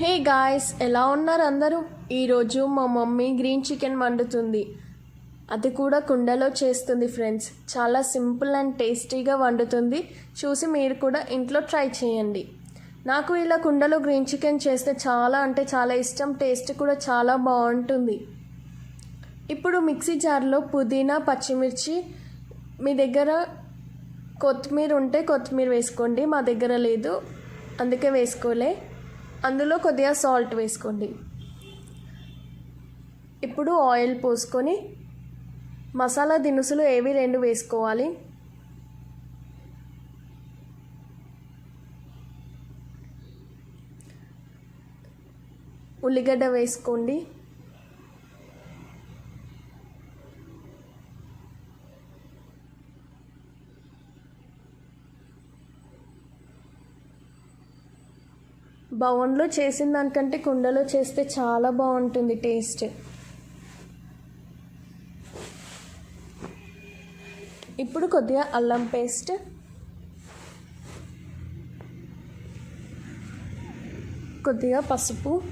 Hey guys ఎలా ఉన్నారు అందరూ? ఈరోజు మా మమ్మీ గ్రీన్ చికెన్ వండుతుంది. అది కూడా కుండలో చేస్తుంది ఫ్రెండ్స్. చాలా సింపుల్ అండ్ టేస్టీగా వండుతుంది. చూసి మీరు కూడా ఇంట్లో ట్రై చేయండి. నాకు ఇలా కుండలో గ్రీన్ చికెన్ చేస్తే చాలా అంటే చాలా ఇష్టం. టేస్ట్ కూడా చాలా బాగుంటుంది. ఇప్పుడు మిక్సీ జార్లో పుదీనా పచ్చిమిర్చి మీ దగ్గర కొత్తిమీర ఉంటే కొత్తిమీర వేసుకోండి. మా దగ్గర లేదు. అందుకే వేసుకోలే. అందులో కొద్దిగా సాల్ట్ వేసుకోండి. ఇప్పుడు ఆయిల్ పోసుకొని మసాలా దినుసులు ఏవి రెండు వేసుకోవాలి. ఉల్లిగడ్డ వేసుకోండి. బౌన్లో చేసిన దానికంటే కుండలో చేస్తే చాలా బాగుంటుంది టేస్ట్. ఇప్పుడు కొద్దిగా అల్లం పేస్ట్. కొద్దిగా పసుపు.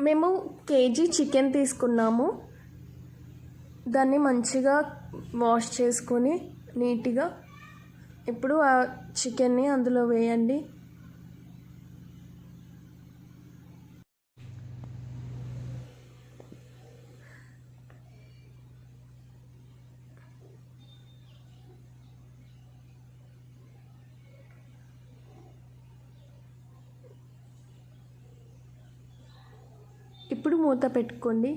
మేము కేజీ చికెన్ తీసుకున్నాము. దాన్ని మంచిగా వాష్ చేసుకొని నీట్గా ఇప్పుడు ఆ చికెన్ని అందులో వేయండి. ఇప్పుడు మూత పెట్టుకోండి.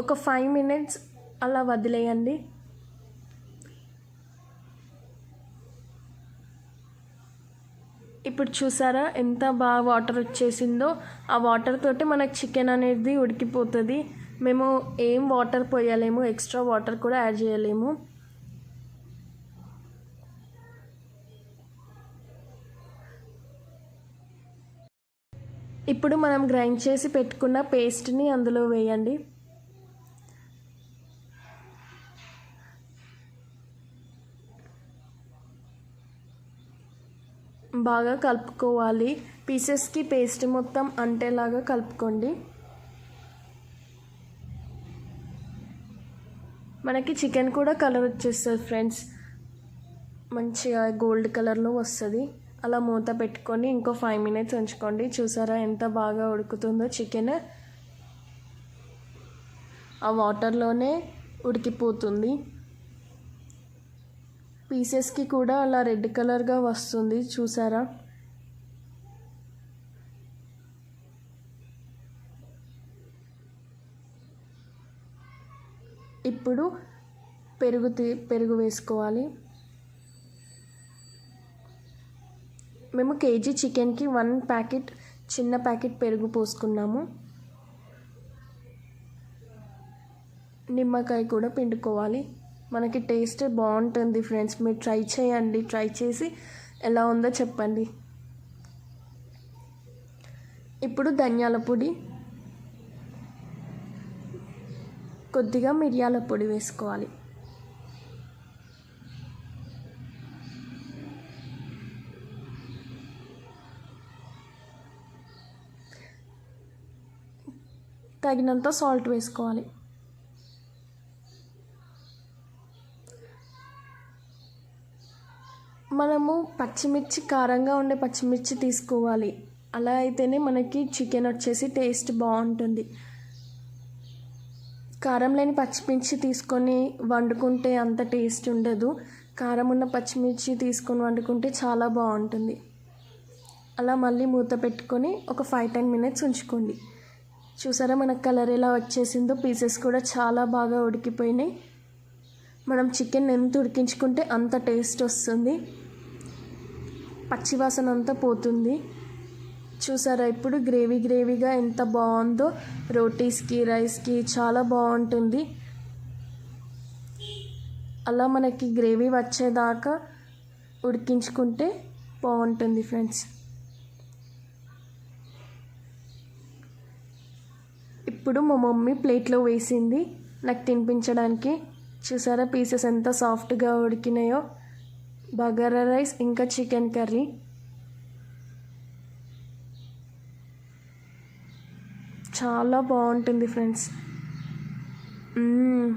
ఒక ఫైవ్ మినిట్స్ అలా వదిలేయండి. ఇప్పుడు చూసారా ఎంత బాగా వాటర్ వచ్చేసిందో? ఆ వాటర్ తోటి మనకు చికెన్ అనేది ఉడికిపోతుంది. మేము ఏం వాటర్ పోయలేము ఎక్స్ట్రా వాటర్ కూడా యాడ్ చేయలేము. ఇప్పుడు మనం గ్రైండ్ చేసి పెట్టుకున్న పేస్ట్ని అందులో వేయండి. బాగా కలుపుకోవాలి. పీసెస్కి పేస్ట్ మొత్తం అంటేలాగా కలుపుకోండి. మనకి చికెన్ కూడా కలర్ వచ్చేస్తుంది ఫ్రెండ్స్ మంచిగా గోల్డ్ కలర్లో వస్తుంది. అలా మూత పెట్టుకొని ఇంకో ఫైవ్ మినిట్స్ ఉంచుకోండి. చూసారా ఎంత బాగా ఉడుకుతుందో చికెన్ ఆ వాటర్లోనే ఉడికిపోతుంది. పీసెస్కి కూడా అలా రెడ్ కలర్గా వస్తుంది చూసారా? ఇప్పుడు పెరుగు పెరుగు వేసుకోవాలి. మేము కేజీ చికెన్కి వన్ ప్యాకెట్ చిన్న ప్యాకెట్ పెరుగు పోసుకున్నాము. నిమ్మకాయ కూడా పిండుకోవాలి. మనకి టేస్ట్ బాగుంటుంది ఫ్రెండ్స్. మీరు ట్రై చేయండి. ట్రై చేసి ఎలా ఉందో చెప్పండి. ఇప్పుడు ధనియాల పొడి. కొద్దిగా మిరియాల పొడి వేసుకోవాలి. తగినంత సాల్ట్ వేసుకోవాలి. మనము పచ్చిమిర్చి కారంగా ఉండే పచ్చిమిర్చి తీసుకోవాలి. అలా అయితేనే మనకి చికెన్ వచ్చేసి టేస్ట్ బాగుంటుంది. కారం లేని పచ్చిమిర్చి తీసుకొని వండుకుంటే అంత టేస్ట్ ఉండదు. కారం ఉన్న పచ్చిమిర్చి తీసుకొని వండుకుంటే చాలా బాగుంటుంది. అలా మళ్ళీ మూత పెట్టుకొని ఒక ఫైవ్ టెన్ మినిట్స్ ఉంచుకోండి. చూసారా మనకు కలర్ ఎలా వచ్చేసిందో? పీసెస్ కూడా చాలా బాగా ఉడికిపోయినాయి. మనం చికెన్ ఎంత ఉడికించుకుంటే అంత టేస్ట్ వస్తుంది. పచ్చివాసన అంతా పోతుంది. చూసారా ఇప్పుడు గ్రేవీ గ్రేవీగా ఎంత బాగుందో. రోటీస్కి రైస్కి చాలా బాగుంటుంది. అలా మనకి గ్రేవీ వచ్చేదాకా ఉడికించుకుంటే బాగుంటుంది ఫ్రెండ్స్. ఇప్పుడు మా మమ్మీ ప్లేట్లో వేసింది. నాకు తినిపించడానికి. చూసారా పీసెస్ ఎంత సాఫ్ట్గా ఉడికినాయో. బగారా రైస్ ఇంకా చికెన్ కర్రీ చాలా బాగుంటుంది ఫ్రెండ్స్